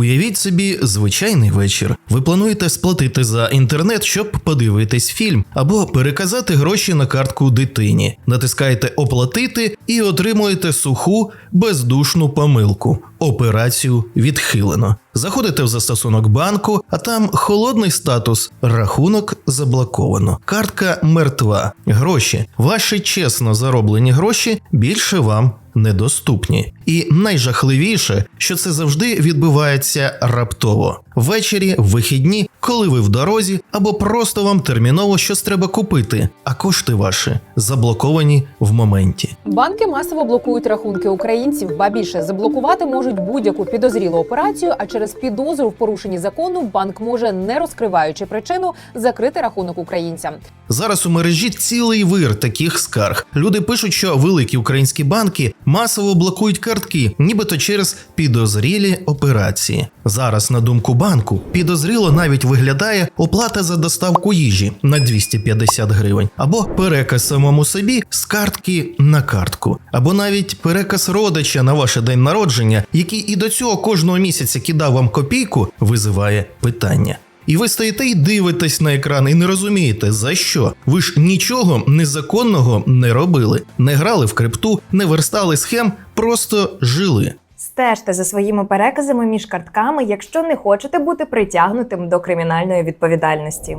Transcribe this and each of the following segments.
Уявіть собі звичайний вечір. Ви плануєте сплатити за інтернет, щоб подивитись фільм, або переказати гроші на картку дитині. Натискаєте оплатити і отримуєте суху бездушну помилку. Операцію відхилено. Заходите в застосунок банку, а там холодний статус, рахунок заблоковано. Картка мертва. Гроші, ваші чесно зароблені гроші більше вам недоступні. І найжахливіше, що це завжди відбувається раптово. Ввечері, в вихідні, коли ви в дорозі, або просто вам терміново щось треба купити, а кошти ваші заблоковані в моменті. Банки масово блокують рахунки українців, ба більше заблокувати можуть будь-яку підозрілу операцію. А через підозру в порушенні закону банк може, не розкриваючи причину, закрити рахунок українцям. Зараз у мережі цілий вир таких скарг. Люди пишуть, що великі українські банки масово блокують картки, нібито через підозрілі операції. Зараз, на думку банку, підозріло навіть виглядає оплата за доставку їжі на 250 гривень, або переказ самому собі з картки на картку, або навіть переказ родича на ваш день народження, який і до цього кожного місяця кидав вам копійку, визиває питання. І ви стоїте і дивитесь на екран і не розумієте, за що. Ви ж нічого незаконного не робили, не грали в крипту, не верстали схем, просто жили. Стежте за своїми переказами між картками, якщо не хочете бути притягнутим до кримінальної відповідальності.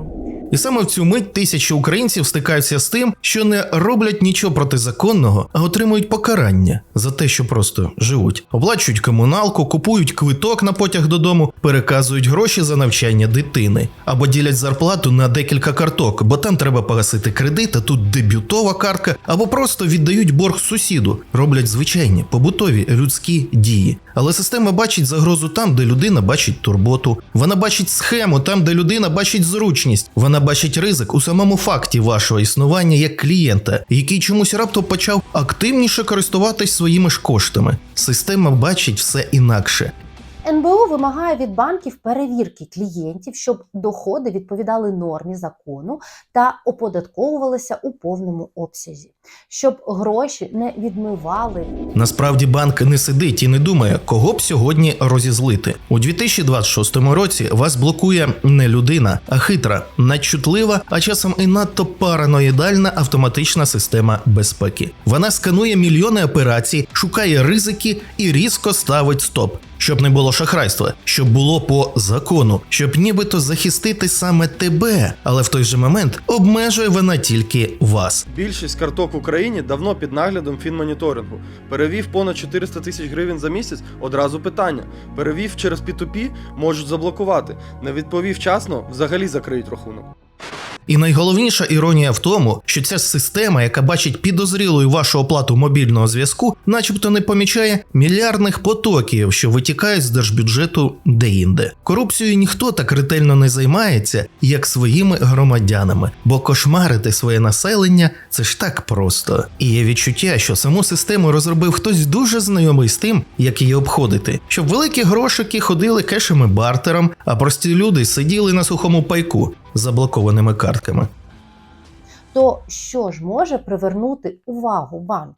І саме в цю мить тисячі українців стикаються з тим, що не роблять нічого протизаконного, а отримують покарання за те, що просто живуть, оплачують комуналку, купують квиток на потяг додому, переказують гроші за навчання дитини або ділять зарплату на декілька карток, бо там треба погасити кредит, а тут дебютова картка, або просто віддають борг сусіду, роблять звичайні побутові людські дії. Але система бачить загрозу там, де людина бачить турботу. Вона бачить схему там, де людина бачить зручність. Вона бачить ризик у самому факті вашого існування як клієнта, який чомусь раптом почав активніше користуватись своїми ж коштами. Система бачить все інакше. НБУ вимагає від банків перевірки клієнтів, щоб доходи відповідали нормі закону та оподатковувалися у повному обсязі, щоб гроші не відмивали Насправді банк не сидить і не думає, кого б сьогодні розізлити. У 2026 році вас блокує не людина, а хитра, надчутлива, а часом і надто параноїдальна автоматична система безпеки. Вона сканує мільйони операцій, шукає ризики і різко ставить стоп. Щоб не було шахрайства, щоб було по закону, щоб нібито захистити саме тебе, але в той же момент обмежує вона тільки вас. Більшість карток в Україні давно під наглядом фінмоніторингу. Перевів понад 400 тисяч гривень за місяць. Одразу питання. Перевів через P2P, можуть заблокувати. Не відповів вчасно, взагалі закриють рахунок. І найголовніша іронія в тому, що ця система, яка бачить підозрілою вашу оплату мобільного зв'язку, начебто не помічає мільярдних потоків, що витікають з держбюджету деінде. Корупцією ніхто так ретельно не займається, як своїми громадянами, бо кошмарити своє населення це ж так просто. І є відчуття, що саму систему розробив хтось дуже знайомий з тим, як її обходити, щоб великі грошики ходили кешем і бартером, а прості люди сиділи на сухому пайку заблокованими картками. то що ж може привернути увагу банку?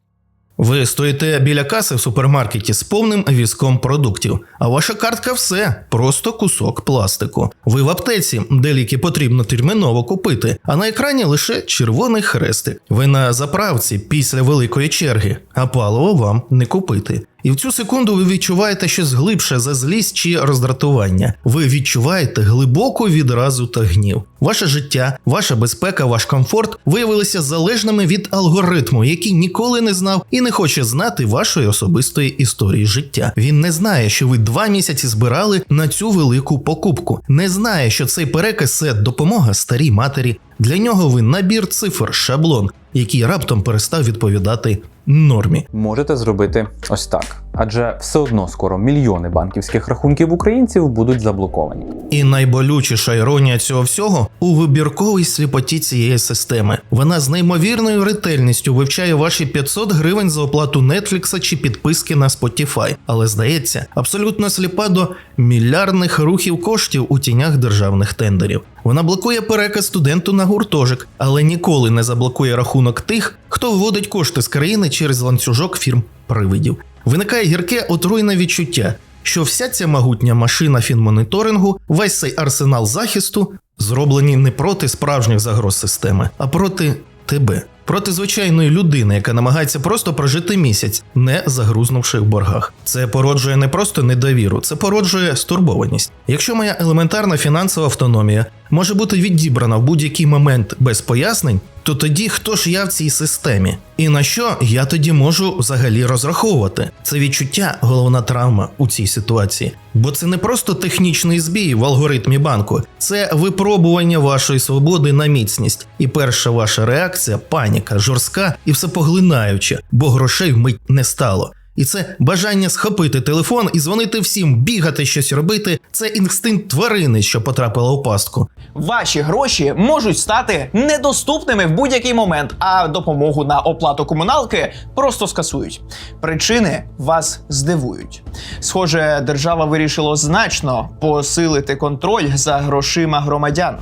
Ви стоїте біля каси в супермаркеті з повним візком продуктів, а ваша картка все просто кусок пластику. Ви в аптеці, де ліки потрібно терміново купити, а на екрані лише червоний хрестик. Ви на заправці після великої черги, а паливо вам не купити. І в цю секунду ви відчуваєте щось глибше за злість чи роздратування. Ви відчуваєте глибоку відразу та гнів. Ваше життя, ваша безпека, ваш комфорт виявилися залежними від алгоритму, який ніколи не знав і не хоче знати вашої особистої історії життя. Він не знає, що ви два місяці збирали на цю велику покупку. Не знає, що цей переказ це допомога старій матері. Для нього ви набір цифр, шаблон, який раптом перестав відповідати нормі. можете зробити ось так. Адже все одно скоро мільйони банківських рахунків українців будуть заблоковані. І найболючіша іронія цього всього у вибірковій сліпоті цієї системи. Вона з неймовірною ретельністю вивчає ваші 500 гривень за оплату Нетфлікса чи підписки на Spotify, але здається, абсолютно сліпа до мільярдних рухів коштів у тінях державних тендерів. Вона блокує переказ студенту на гуртожик, але ніколи не заблокує рахунок тих, хто виводить кошти з країни через ланцюжок фірм привидів. Виникає гірке отруйне відчуття. що вся ця могутня машина фінмоніторингу, весь цей арсенал захисту зроблені не проти справжніх загроз системи, а проти тебе. Проти звичайної людини, яка намагається просто прожити місяць, не загрузнувши в боргах. Це породжує не просто недовіру, це породжує стурбованість. Якщо моя елементарна фінансова автономія може бути відібрана в будь-який момент без пояснень, то тоді хто ж я в цій системі? І на що я тоді можу взагалі розраховувати? Це відчуття головна травма у цій ситуації. Бо це не просто технічний збій в алгоритмі банку, це випробування вашої свободи на міцність. І перша ваша реакція паніка, жорстка і всепоглинаюча, бо грошей вмить не стало. І це бажання схопити телефон і дзвонити всім, бігати щось робити. Це інстинкт тварини, що потрапила у пастку. Ваші гроші можуть стати недоступними в будь-який момент, а допомогу на оплату комуналки просто скасують. Причини вас здивують. Схоже, держава вирішила значно посилити контроль за грошима громадян.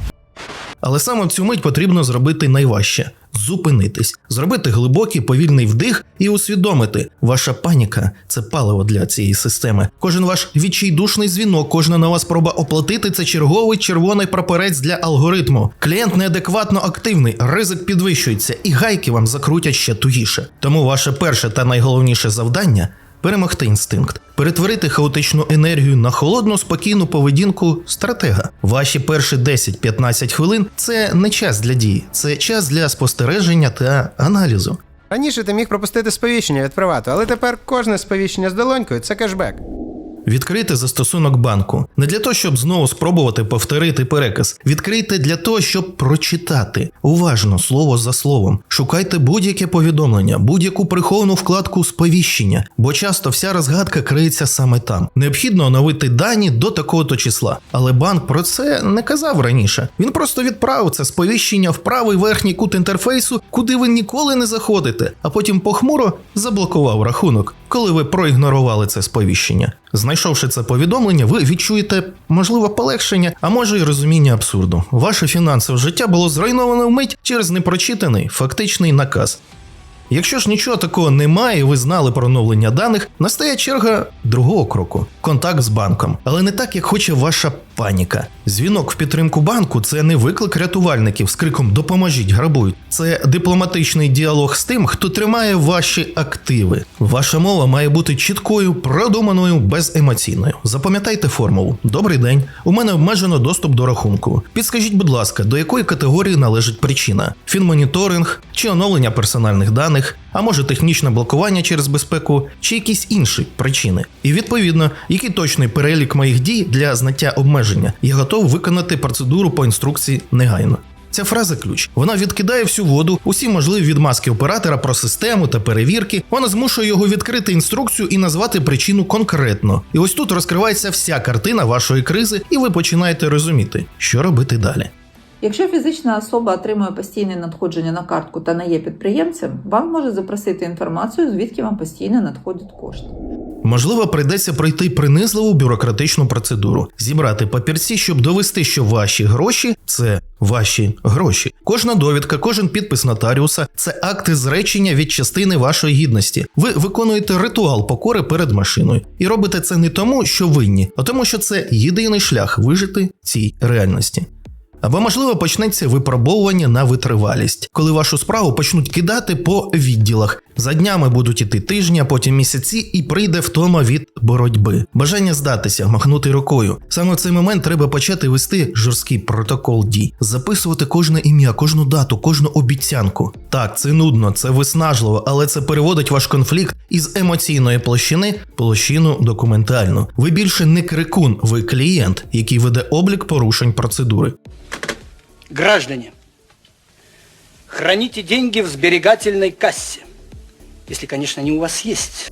Але саме в цю мить потрібно зробити найважче зупинитись, зробити глибокий повільний вдих і усвідомити, ваша паніка це паливо для цієї системи. Кожен ваш відчайдушний дзвінок, кожна нова спроба оплатити це черговий червоний прапорець для алгоритму. Клієнт неадекватно активний, ризик підвищується, і гайки вам закрутять ще тугіше. Тому ваше перше та найголовніше завдання. Перемогти інстинкт, перетворити хаотичну енергію на холодну, спокійну поведінку стратега. Ваші перші 10-15 хвилин це не час для дії, це час для спостереження та аналізу. Раніше ти міг пропустити сповіщення від привату, але тепер кожне сповіщення з долонькою це кешбек. Відкрийте застосунок банку не для того, щоб знову спробувати повторити переказ. Відкрийте для того, щоб прочитати уважно слово за словом. Шукайте будь-яке повідомлення, будь-яку приховану вкладку сповіщення, бо часто вся розгадка криється саме там. Необхідно оновити дані до такого-то числа. Але банк про це не казав раніше. Він просто відправив це сповіщення в правий верхній кут інтерфейсу, куди ви ніколи не заходите, а потім похмуро заблокував рахунок, коли ви проігнорували це сповіщення. Знайшовши це повідомлення, ви відчуєте можливо полегшення, а може й розуміння абсурду. Ваше фінансове життя було зруйновано вмить через непрочитаний фактичний наказ. Якщо ж нічого такого немає, і ви знали про оновлення даних, настає черга другого кроку контакт з банком. Але не так, як хоче ваша паніка. Дзвінок в підтримку банку це не виклик рятувальників з криком Допоможіть, грабують. Це дипломатичний діалог з тим, хто тримає ваші активи. Ваша мова має бути чіткою, продуманою, беземоційною. Запам'ятайте формулу. Добрий день. У мене обмежено доступ до рахунку. Підскажіть, будь ласка, до якої категорії належить причина: фінмоніторинг чи оновлення персональних даних, а може технічне блокування через безпеку, чи якісь інші причини. І відповідно, який точний перелік моїх дій для знаття обмеження, я готов виконати процедуру по інструкції негайно. Ця фраза ключ. Вона відкидає всю воду, усі можливі відмазки оператора про систему та перевірки. Вона змушує його відкрити інструкцію і назвати причину конкретно. І ось тут розкривається вся картина вашої кризи, і ви починаєте розуміти, що робити далі. Якщо фізична особа отримує постійне надходження на картку та не є підприємцем, банк може запросити інформацію, звідки вам постійно надходять кошти. Можливо, прийдеться пройти принизливу бюрократичну процедуру, зібрати папірці, щоб довести, що ваші гроші це ваші гроші. Кожна довідка, кожен підпис нотаріуса це акти зречення від частини вашої гідності. Ви виконуєте ритуал покори перед машиною і робите це не тому, що винні, а тому, що це єдиний шлях вижити цій реальності. Або, можливо, почнеться випробовування на витривалість, коли вашу справу почнуть кидати по відділах. За днями будуть іти тижні, а потім місяці, і прийде втома від боротьби. Бажання здатися, махнути рукою. Саме в цей момент треба почати вести жорсткий протокол дій, записувати кожне ім'я, кожну дату, кожну обіцянку. Так, це нудно, це виснажливо, але це переводить ваш конфлікт із емоційної площини площину документальну. Ви більше не крикун, ви клієнт, який веде облік порушень процедури. Граждане, храните деньги в сберегательной кассе. Если, конечно, они у вас есть.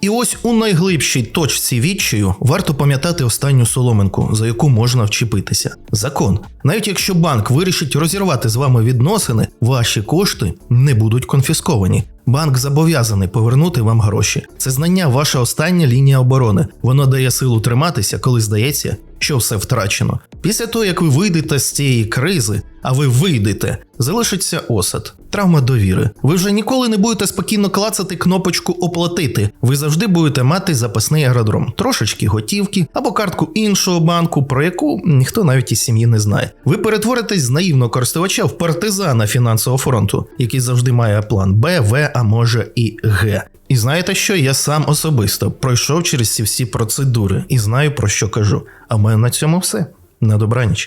І ось у найглибшій точці відчаю варто пам'ятати останню соломинку, за яку можна вчепитися. Закон. Навіть якщо банк вирішить розірвати з вами відносини, ваші кошти не будуть конфісковані. Банк зобов'язаний повернути вам гроші. Це знання ваша остання лінія оборони. Воно дає силу триматися, коли здається, що все втрачено. Після того, як ви вийдете з цієї кризи, а ви вийдете, залишиться осад, травма довіри. Ви вже ніколи не будете спокійно клацати кнопочку оплатити. Ви завжди будете мати запасний аеродром, трошечки готівки або картку іншого банку, про яку ніхто навіть із сім'ї не знає. Ви перетворитесь з наївного користувача в партизана фінансового фронту, який завжди має план Б, В, а може і Г. І знаєте що? Я сам особисто пройшов через ці всі процедури і знаю про що кажу. А в мене на цьому все. На добраніч.